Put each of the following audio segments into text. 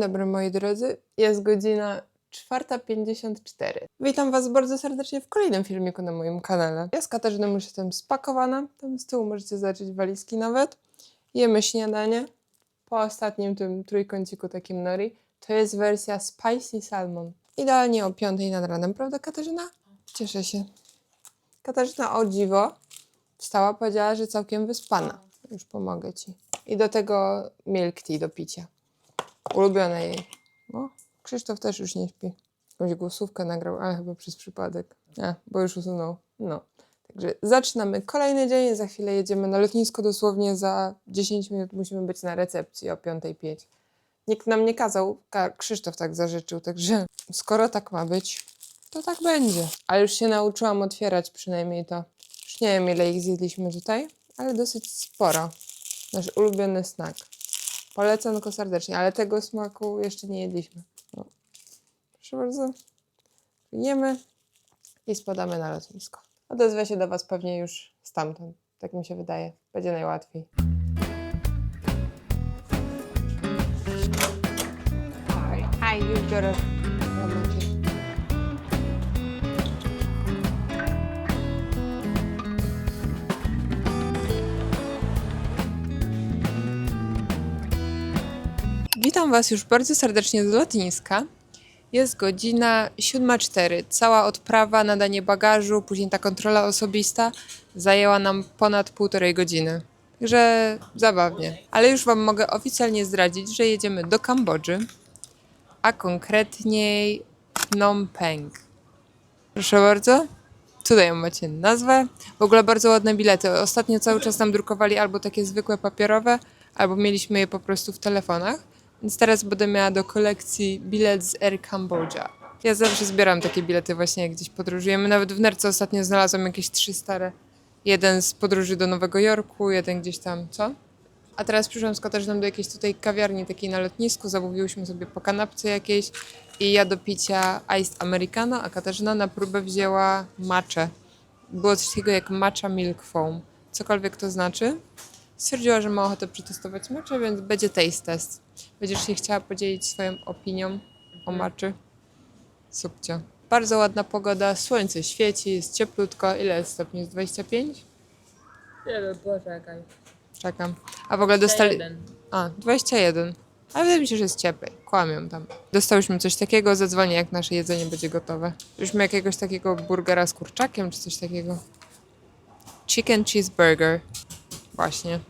dobry moi drodzy, jest godzina 4.54. Witam Was bardzo serdecznie w kolejnym filmiku na moim kanale. Ja z Katarzyną już jestem spakowana, tam z tyłu możecie zobaczyć walizki nawet. Jemy śniadanie po ostatnim tym trójkąciku takim nori. To jest wersja Spicy Salmon. Idealnie o 5 nad ranem, prawda Katarzyna? Cieszę się. Katarzyna o dziwo wstała, powiedziała, że całkiem wyspana. Już pomogę Ci. I do tego milk tea do picia. Ulubione jej. No, Krzysztof też już nie śpi. Jakąś głosówkę nagrał, ale chyba przez przypadek. A, bo już usunął. No. Także zaczynamy kolejny dzień. Za chwilę jedziemy na lotnisko. Dosłownie za 10 minut musimy być na recepcji o 5.05. Nikt nam nie kazał. Ka- Krzysztof tak zażyczył, także skoro tak ma być, to tak będzie. Ale już się nauczyłam otwierać przynajmniej to. Już nie wiem, ile ich zjedliśmy tutaj, ale dosyć sporo. Nasz ulubiony snack. Polecam go serdecznie, ale tego smaku jeszcze nie jedliśmy. No. Proszę bardzo. Jemy i spadamy na lotnisko. Odezwę się do Was pewnie już stamtąd. Tak mi się wydaje. Będzie najłatwiej. Hi, hi, Was już bardzo serdecznie z lotniska. Jest godzina 7.04. Cała odprawa, nadanie bagażu, później ta kontrola osobista zajęła nam ponad półtorej godziny. Także zabawnie. Ale już Wam mogę oficjalnie zdradzić, że jedziemy do Kambodży, a konkretniej Phnom Penh. Proszę bardzo. Tutaj macie nazwę. W ogóle bardzo ładne bilety. Ostatnio cały czas nam drukowali albo takie zwykłe papierowe, albo mieliśmy je po prostu w telefonach. Więc teraz będę miała do kolekcji bilet z Air Cambodia. Ja zawsze zbieram takie bilety właśnie jak gdzieś podróżujemy. Nawet w Nerce ostatnio znalazłam jakieś trzy stare. Jeden z podróży do Nowego Jorku, jeden gdzieś tam, co? A teraz przyszłam z Katarzyną do jakiejś tutaj kawiarni takiej na lotnisku, zamówiłyśmy sobie po kanapce jakiejś i ja do picia iced americano, a Katarzyna na próbę wzięła matcha. Było coś takiego jak matcha milk foam, cokolwiek to znaczy. Stwierdziła, że ma ochotę przetestować matcha, więc będzie taste test. Będziesz się chciała podzielić swoją opinią o maczy? Subcio. Bardzo ładna pogoda, słońce świeci, jest cieplutko. Ile jest stopni? Jest 25? Nie wiem, poczekaj. Czekam. A w ogóle dostali... Jeden. A, 21. Ale wydaje mi się, że jest cieplej. Kłamią tam. Dostałyśmy coś takiego, zadzwonię jak nasze jedzenie będzie gotowe. Byśmy jakiegoś takiego burgera z kurczakiem, czy coś takiego. Chicken cheeseburger. Właśnie.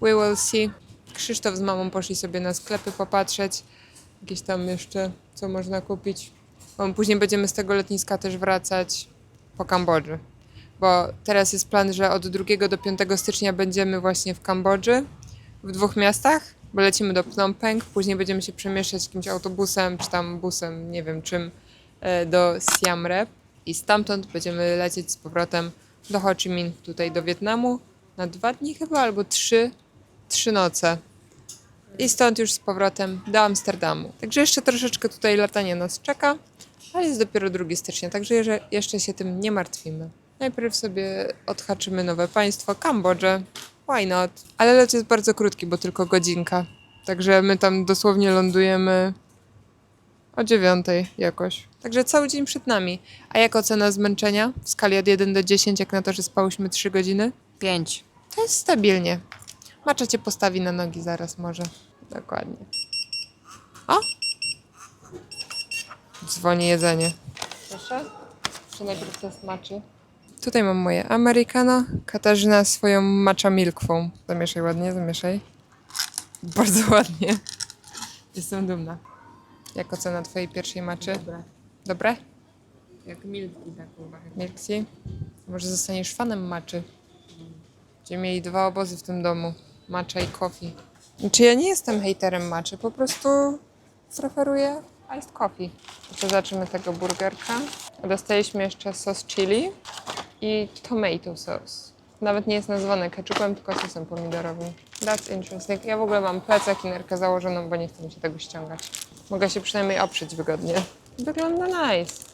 We will see. Krzysztof z mamą poszli sobie na sklepy popatrzeć. Jakieś tam jeszcze, co można kupić. Bo później będziemy z tego lotniska też wracać po Kambodży. Bo teraz jest plan, że od 2 do 5 stycznia będziemy właśnie w Kambodży w dwóch miastach, bo lecimy do Phnom Penh, później będziemy się przemieszczać jakimś autobusem, czy tam busem, nie wiem czym, e, do Siem Reap i stamtąd będziemy lecieć z powrotem do Ho Chi Minh, tutaj do Wietnamu, na dwa dni chyba, albo trzy, trzy noce. I stąd już z powrotem do Amsterdamu. Także jeszcze troszeczkę tutaj latanie nas czeka, ale jest dopiero 2 stycznia, także jeszcze się tym nie martwimy. Najpierw sobie odhaczymy nowe państwo, Kambodżę. Why not? Ale lot jest bardzo krótki, bo tylko godzinka. Także my tam dosłownie lądujemy o dziewiątej jakoś. Także cały dzień przed nami. A jak ocena zmęczenia? W skali od 1 do 10, jak na to, że spałyśmy 3 godziny? 5 jest stabilnie. Macza cię postawi na nogi zaraz może. Dokładnie. O! Dzwoni jedzenie. Proszę? Czy najpierw test maczy? Tutaj mam moje americano. Katarzyna swoją matcha milk foam. Zamieszaj ładnie, zamieszaj. Bardzo ładnie. Jestem dumna. Jak ocena twojej pierwszej maczy? Dobra. Dobre? Jak milki taką wachę. Milk tea? Może zostaniesz fanem maczy? Będziemy mieli dwa obozy w tym domu. Matcha i coffee. Znaczy ja nie jestem hejterem maczy, po prostu preferuję iced coffee. Jeszcze zobaczymy tego burgerka. Dostaliśmy jeszcze sos chili i tomato sauce. Nawet nie jest nazwane ketchupem, tylko sosem pomidorowym. That's interesting. Ja w ogóle mam plecak i nerkę założoną, bo nie chcę mi się tego ściągać. Mogę się przynajmniej oprzeć wygodnie. Wygląda nice.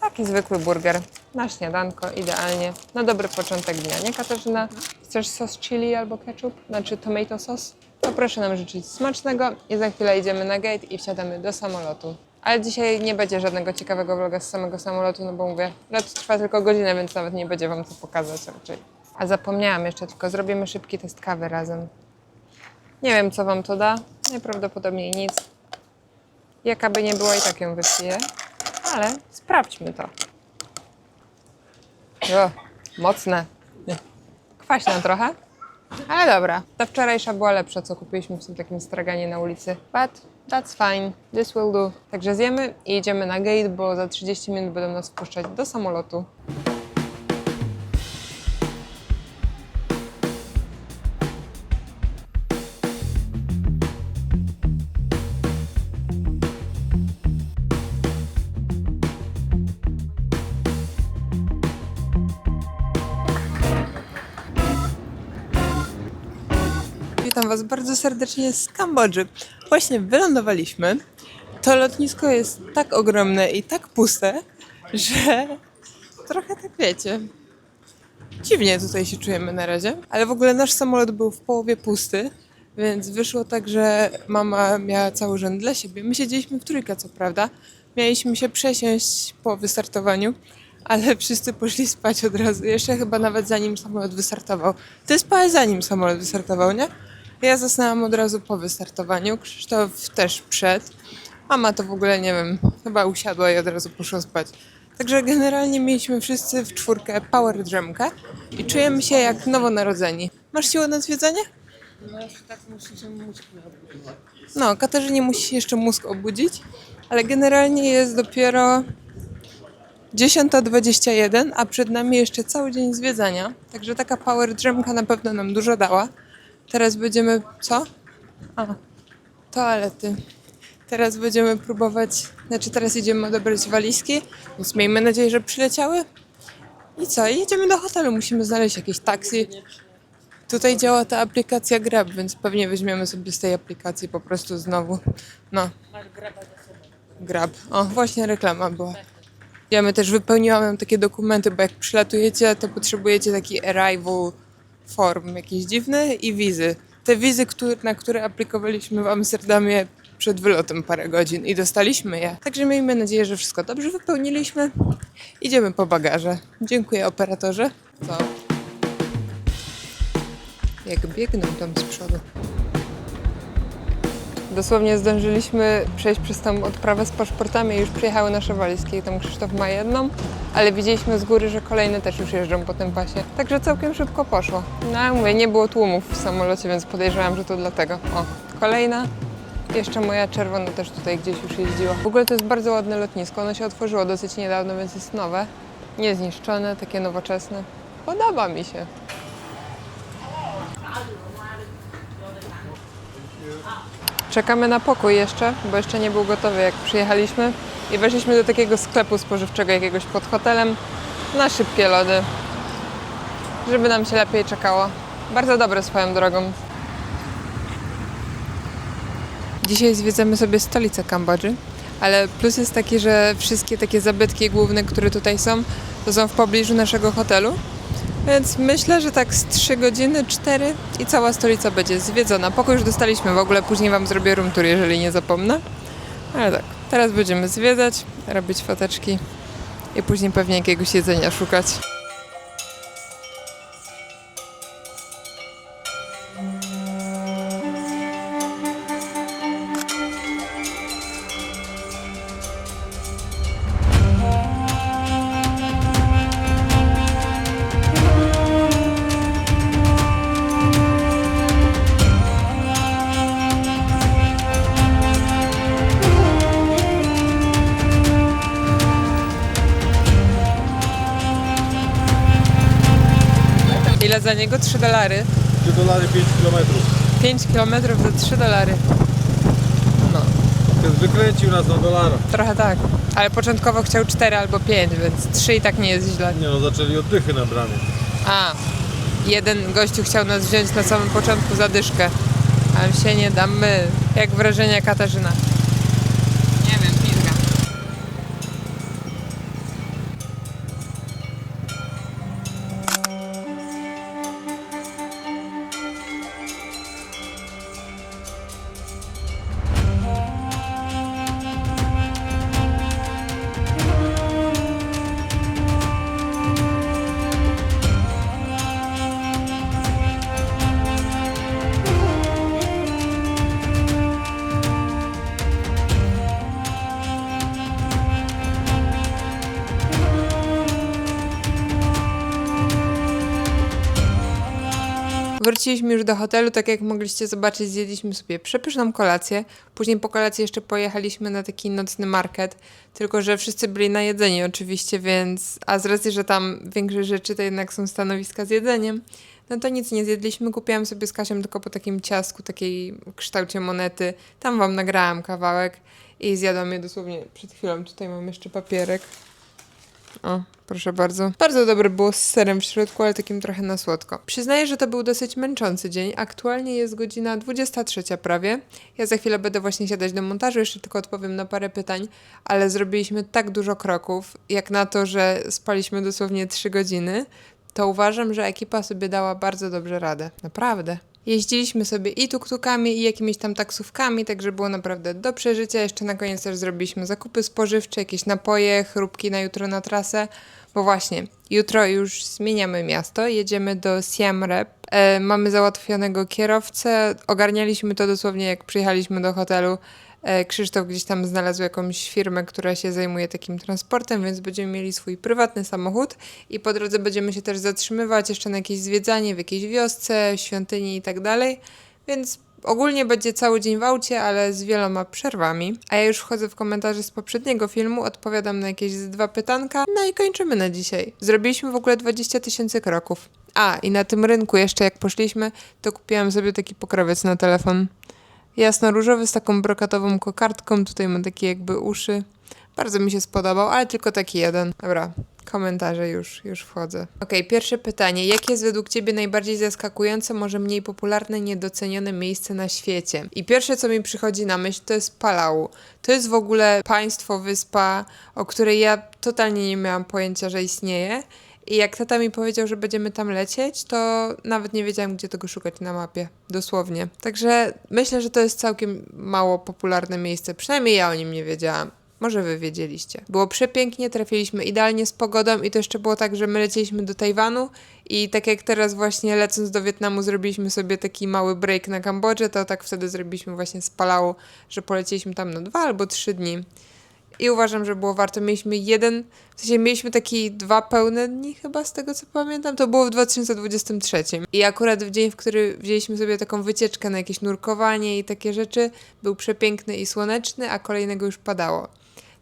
Taki zwykły burger. Na śniadanko, idealnie. Na dobry początek dnia, nie Katarzyna? Chcesz sos chili albo ketchup? Znaczy tomato sos? to proszę nam życzyć smacznego i za chwilę idziemy na gate i wsiadamy do samolotu. Ale dzisiaj nie będzie żadnego ciekawego vloga z samego samolotu, no bo mówię, lot trwa tylko godzinę, więc nawet nie będzie wam co pokazać raczej. A zapomniałam jeszcze, tylko zrobimy szybki test kawy razem. Nie wiem, co wam to da. Najprawdopodobniej nic. Jaka by nie była, i tak ją wypiję. Ale sprawdźmy to. O, mocne. Kwaśne trochę. Ale dobra. Ta wczorajsza była lepsza, co kupiliśmy w tym takim straganie na ulicy. But that's fine. This will do. Także zjemy i idziemy na gate, bo za 30 minut będą nas wpuszczać do samolotu. Was bardzo serdecznie z Kambodży. Właśnie wylądowaliśmy. To lotnisko jest tak ogromne i tak puste, że trochę tak wiecie. Dziwnie tutaj się czujemy na razie, ale w ogóle nasz samolot był w połowie pusty, więc wyszło tak, że mama miała cały rzęd dla siebie. My siedzieliśmy w trójkę, co prawda. Mieliśmy się przesiąść po wystartowaniu, ale wszyscy poszli spać od razu. Jeszcze chyba nawet zanim samolot wystartował. Ty spałeś zanim samolot wystartował, nie? Ja zasnęłam od razu po wystartowaniu. Krzysztof też przed. Mama to w ogóle nie wiem, chyba usiadła i od razu poszła spać. Także generalnie mieliśmy wszyscy w czwórkę power drzemkę i czujemy się jak nowonarodzeni. Masz siłę na zwiedzanie? No tak muszę się mózg robić. No, Katarzynie musi się jeszcze mózg obudzić, ale generalnie jest dopiero 10.21, a przed nami jeszcze cały dzień zwiedzania. Także taka power drzemka na pewno nam dużo dała. Teraz będziemy. Co? A, toalety. Teraz będziemy próbować. Znaczy, teraz idziemy odebrać walizki, więc miejmy nadzieję, że przyleciały. I co? I jedziemy do hotelu. Musimy znaleźć jakieś taksi. Tutaj działa ta aplikacja Grab, więc pewnie weźmiemy sobie z tej aplikacji po prostu znowu. No. Grab. O, właśnie reklama była. Ja my też wypełniłam takie dokumenty, bo jak przylatujecie, to potrzebujecie taki arrival form jakiś dziwny i wizy. Te wizy, które, na które aplikowaliśmy w Amsterdamie przed wylotem parę godzin i dostaliśmy je. Także miejmy nadzieję, że wszystko dobrze wypełniliśmy. Idziemy po bagaże. Dziękuję operatorze. Co? Jak biegną tam z przodu. Dosłownie zdążyliśmy przejść przez tą odprawę z paszportami i już przyjechały nasze walizki. Tam Krzysztof ma jedną, ale widzieliśmy z góry, że kolejne też już jeżdżą po tym pasie. Także całkiem szybko poszło. No ja mówię, nie było tłumów w samolocie, więc podejrzewam, że to dlatego. O, kolejna. Jeszcze moja czerwona też tutaj gdzieś już jeździła. W ogóle to jest bardzo ładne lotnisko. Ono się otworzyło dosyć niedawno, więc jest nowe. Niezniszczone, takie nowoczesne. Podoba mi się. Czekamy na pokój jeszcze, bo jeszcze nie był gotowy jak przyjechaliśmy. I weszliśmy do takiego sklepu spożywczego jakiegoś pod hotelem na szybkie lody, żeby nam się lepiej czekało. Bardzo dobre swoją drogą. Dzisiaj zwiedzamy sobie stolicę Kambodży, ale plus jest taki, że wszystkie takie zabytki główne, które tutaj są, to są w pobliżu naszego hotelu. Więc myślę, że tak z 3 godziny, 4 i cała stolica będzie zwiedzona. Pokój już dostaliśmy w ogóle, później Wam zrobię room tour, jeżeli nie zapomnę. Ale tak, teraz będziemy zwiedzać, robić foteczki i później pewnie jakiegoś jedzenia szukać. Za niego? 3 dolary. 3 dolary 5 kilometrów. 5 km za 3 dolary. No, Więc wykręcił nas na dolara. trochę tak. Ale początkowo chciał 4 albo 5, więc 3 i tak nie jest źle. Nie no, zaczęli od dychy na bramie. A, jeden gościu chciał nas wziąć na samym początku za dyszkę. Ale się nie damy. Jak wrażenia Katarzyna? Wróciliśmy już do hotelu, tak jak mogliście zobaczyć, zjedliśmy sobie przepyszną kolację. Później po kolacji jeszcze pojechaliśmy na taki nocny market, tylko że wszyscy byli na jedzeniu oczywiście, więc... A z racji, że tam większość rzeczy to jednak są stanowiska z jedzeniem, no to nic nie zjedliśmy. Kupiłam sobie z Kasią tylko po takim ciasku, takiej kształcie monety. Tam wam nagrałam kawałek i zjadłam je dosłownie przed chwilą. Tutaj mam jeszcze papierek. O, proszę bardzo. Bardzo dobre było z serem w środku, ale takim trochę na słodko. Przyznaję, że to był dosyć męczący dzień. Aktualnie jest godzina 23 prawie. Ja za chwilę będę właśnie siadać do montażu, jeszcze tylko odpowiem na parę pytań, ale zrobiliśmy tak dużo kroków, jak na to, że spaliśmy dosłownie 3 godziny, to uważam, że ekipa sobie dała bardzo dobrze radę. Naprawdę. Jeździliśmy sobie i tuktukami, i jakimiś tam taksówkami, także było naprawdę do przeżycia. Jeszcze na koniec też zrobiliśmy zakupy spożywcze, jakieś napoje, chrupki na jutro na trasę. Bo właśnie, jutro już zmieniamy miasto, jedziemy do Siem Reap. E, mamy załatwionego kierowcę, ogarnialiśmy to dosłownie jak przyjechaliśmy do hotelu. E, Krzysztof gdzieś tam znalazł jakąś firmę, która się zajmuje takim transportem, więc będziemy mieli swój prywatny samochód i po drodze będziemy się też zatrzymywać jeszcze na jakieś zwiedzanie w jakiejś wiosce, świątyni i tak dalej. Więc ogólnie będzie cały dzień w aucie, ale z wieloma przerwami. A ja już wchodzę w komentarze z poprzedniego filmu, odpowiadam na jakieś dwa pytanka, no i kończymy na dzisiaj. Zrobiliśmy w ogóle 20 tysięcy kroków. A, i na tym rynku jeszcze jak poszliśmy, to kupiłam sobie taki pokrowiec na telefon jasno-różowy z taką brokatową kokardką. Tutaj ma takie jakby uszy. Bardzo mi się spodobał, ale tylko taki jeden. Dobra, komentarze już, już wchodzę. Okej, pierwsze pytanie. Jakie jest według Ciebie najbardziej zaskakujące, może mniej popularne, niedocenione miejsce na świecie? I pierwsze, co mi przychodzi na myśl, to jest Palau. To jest w ogóle państwo, wyspa, o której ja totalnie nie miałam pojęcia, że istnieje. I jak tata mi powiedział, że będziemy tam lecieć, to nawet nie wiedziałam, gdzie tego szukać na mapie. Dosłownie. Także myślę, że to jest całkiem mało popularne miejsce. Przynajmniej ja o nim nie wiedziałam. Może wy wiedzieliście. Było przepięknie, trafiliśmy idealnie z pogodą i to jeszcze było tak, że my lecieliśmy do Tajwanu i tak jak teraz właśnie lecąc do Wietnamu zrobiliśmy sobie taki mały break na Kambodży, to tak wtedy zrobiliśmy właśnie z Palau, że polecieliśmy tam na dwa albo trzy dni. I uważam, że było warto. Mieliśmy jeden, w sensie mieliśmy taki dwa pełne dni chyba z tego co pamiętam. To było w 2023. I akurat w dzień, w który wzięliśmy sobie taką wycieczkę na jakieś nurkowanie i takie rzeczy, był przepiękny i słoneczny, a kolejnego już padało.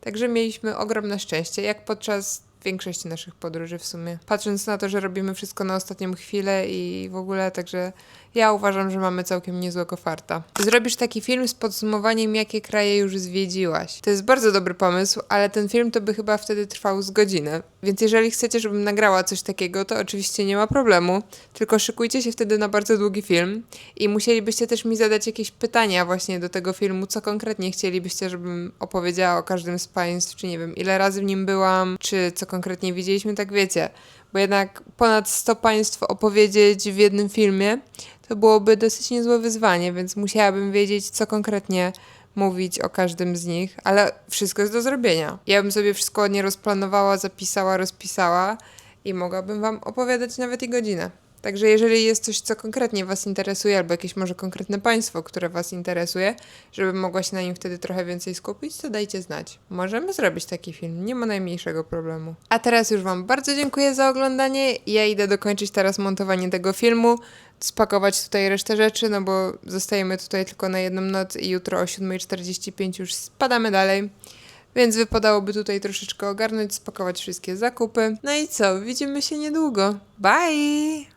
Także mieliśmy ogromne szczęście, jak podczas większości naszych podróży w sumie. Patrząc na to, że robimy wszystko na ostatnią chwilę i w ogóle, także ja uważam, że mamy całkiem niezłego farta. Zrobisz taki film z podsumowaniem, jakie kraje już zwiedziłaś. To jest bardzo dobry pomysł, ale ten film to by chyba wtedy trwał z godzinę. Więc jeżeli chcecie, żebym nagrała coś takiego, to oczywiście nie ma problemu. Tylko szykujcie się wtedy na bardzo długi film i musielibyście też mi zadać jakieś pytania właśnie do tego filmu, co konkretnie chcielibyście, żebym opowiedziała o każdym z państw, czy nie wiem, ile razy w nim byłam, czy co konkretnie widzieliśmy, tak wiecie. Bo jednak ponad 100 państw opowiedzieć w jednym filmie, to byłoby dosyć niezłe wyzwanie, więc musiałabym wiedzieć, co konkretnie mówić o każdym z nich, ale wszystko jest do zrobienia. Ja bym sobie wszystko ładnie rozplanowała, zapisała, rozpisała i mogłabym Wam opowiadać nawet i godzinę. Także jeżeli jest coś, co konkretnie Was interesuje, albo jakieś może konkretne państwo, które Was interesuje, żebym mogła się na nim wtedy trochę więcej skupić, to dajcie znać. Możemy zrobić taki film, nie ma najmniejszego problemu. A teraz już Wam bardzo dziękuję za oglądanie. Ja idę dokończyć teraz montowanie tego filmu, spakować tutaj resztę rzeczy, no bo zostajemy tutaj tylko na jedną noc i jutro o 7.45 już spadamy dalej. Więc wypadałoby tutaj troszeczkę ogarnąć, spakować wszystkie zakupy. No i co? Widzimy się niedługo. Bye!